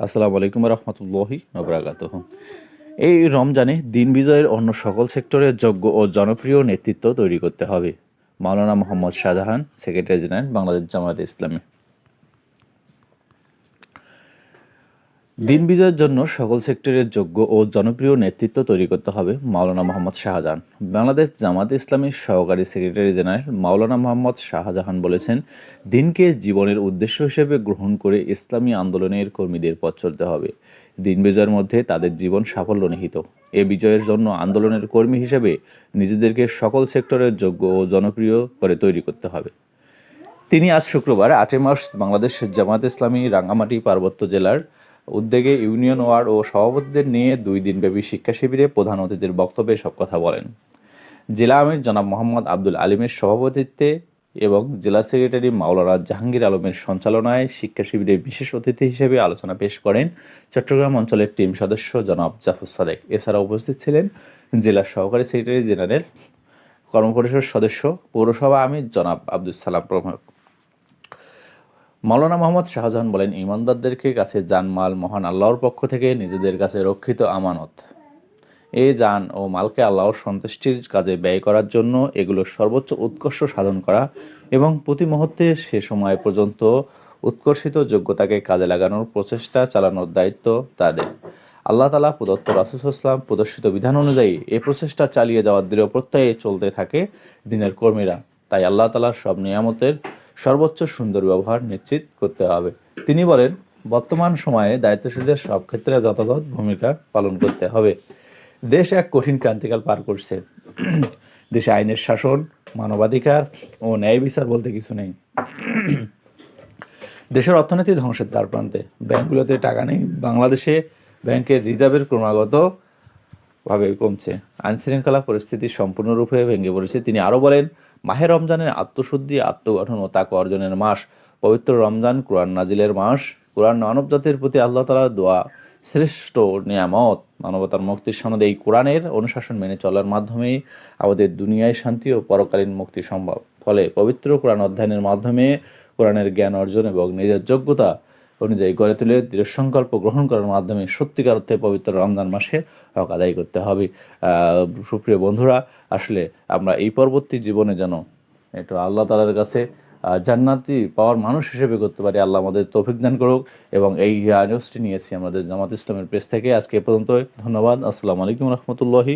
আসসালামু আলাইকুম রহমতুল্লাহি আবরাকাত এই রমজানে দিন বিজয়ের অন্য সকল সেক্টরের যোগ্য ও জনপ্রিয় নেতৃত্ব তৈরি করতে হবে। Maulana Mohammad Shahjahan, secretary general, Bangladesh Jamaat Islami. দিন বিজয়ের জন্য সকল সেক্টরের যোগ্য ও জনপ্রিয় নেতৃত্ব তৈরি করতে হবে মাওলানা মোহাম্মদ শাহজাহান। বাংলাদেশ জামাত ইসলামীর সহকারী সেক্রেটারি জেনারেল মাওলানা মোহাম্মদ শাহজাহান বলেছেন, দিনকে জীবনের উদ্দেশ্য হিসেবে গ্রহণ করে ইসলামী আন্দোলনের কর্মীদের পথ চলতে হবে। দিন বিজয়ের মধ্যে তাদের জীবন সাফল্য নিহিত। এ বিজয়ের জন্য আন্দোলনের কর্মী হিসেবে নিজেদেরকে সকল সেক্টরের যোগ্য ও জনপ্রিয় করে তৈরি করতে হবে। তিনি আজ শুক্রবার আটই মার্চ বাংলাদেশ জামাত ইসলামী রাঙ্গামাটি পার্বত্য জেলার উদ্যোগে ইউনিয়ন ওয়ার্ড ও সভাপতিদের নিয়ে দুই দিনব্যাপী শিক্ষা শিবিরে প্রধান অতিথির বক্তব্যে সব কথা বলেন। জেলা আমির জনাব মোহাম্মদ আব্দুল আলিমের সভাপতিত্বে এবং জেলা সেক্রেটারি মাওলানা জাহাঙ্গীর আলমের সঞ্চালনায় শিক্ষা শিবিরে বিশেষ অতিথি হিসেবে আলোচনা পেশ করেন চট্টগ্রাম অঞ্চলের টিম সদস্য জনাব জাফর সাদেক। এছাড়া উপস্থিত ছিলেন জেলা সহকারী সেক্রেটারি জেনারেল কর্মপরিষদ সদস্য পৌরসভা আমির জনাব আব্দুল সালাম প্রমুখ। মাওলানা মোহাম্মদ শাহজাহান বলেন ইমানদারদেরকে কাছে জানমাল মহান আল্লাহর পক্ষ থেকে নিজেদের কাছে রক্ষিত আমানত। এ যান ও মালকে আল্লাহর সন্তুষ্টির কাজে ব্যয় করার জন্য এগুলোর সর্বোচ্চ উৎকর্ষ সাধন করা এবং প্রতি মুহূর্তে সে সময় পর্যন্ত উৎকর্ষিত যোগ্যতাকে কাজে লাগানোর প্রচেষ্টা চালানোর দায়িত্ব তাদের। আল্লাহ তালা প্রদত্ত রাসুসাল্লাম প্রদর্শিত বিধান অনুযায়ী এ প্রচেষ্টা চালিয়ে যাওয়ার দৃঢ় প্রত্যয়ে চলতে থাকে দিনের কর্মীরা। তাই আল্লাহ তালার সব নিয়ামতের সর্বোচ্চ সুন্দর ব্যবহার নিশ্চিত করতে হবে। তিনি বলেন, বর্তমান সময়ে দায়িত্বশীলদের সব ক্ষেত্রে যথাযথ ভূমিকা পালন করতে হবে। দেশ এক কঠিন ক্রান্তিকাল পার করছে। দেশে আইনের শাসন, মানবাধিকার ও ন্যায় বিচার বলতে কিছু নেই। দেশের অর্থনীতি ধ্বংসের দ্বার প্রান্তে। ব্যাংকগুলোতে টাকা নেই। বাংলাদেশে ব্যাংকের রিজার্ভের ক্রমাগত ভাবে কমছে। আইনশৃঙ্খলা পরিস্থিতি সম্পূর্ণরূপে ভেঙে পড়েছে। তিনি আরও বলেন মাহে রমজানের আত্মশুদ্ধি, আত্মগঠন ও তাকে অর্জনের মাস, পবিত্র রমজান, কোরআন নাজিলের মাস, কোরআন মানব জাতির প্রতি আল্লাহ তালার দোয়া, শ্রেষ্ঠ নিয়ামত। মানবতার মুক্তির সনদ এই কোরআনের অনুশাসন মেনে চলার মাধ্যমেই আমাদের দুনিয়ায় শান্তি ও পরকালীন মুক্তি সম্ভব। ফলে পবিত্র কোরআন অধ্যয়নের মাধ্যমে কোরআনের জ্ঞান অর্জন এবং নিজের যোগ্যতা অনুযায়ী গড়ে তুলে দৃঢ় সংকল্প গ্রহণ করার মাধ্যমে সত্যিকার অর্থে পবিত্র রমজান মাসে হক আদায় করতে হবে। সুপ্রিয় বন্ধুরা, আসলে আমরা এই পরবর্তী জীবনে যেন একটু আল্লাহ তালার কাছে জান্নাতি পাওয়ার মানুষ হিসেবে করতে পারি, আল্লাহ আমাদের তৌফিক দান করুক এবং এই নিউজটি নিয়েছি আমাদের জামাত ইসলামের পেজ থেকে। আজকে এ পর্যন্ত ধন্যবাদ, আসসালামু আলাইকুম রহমতুল্লাহি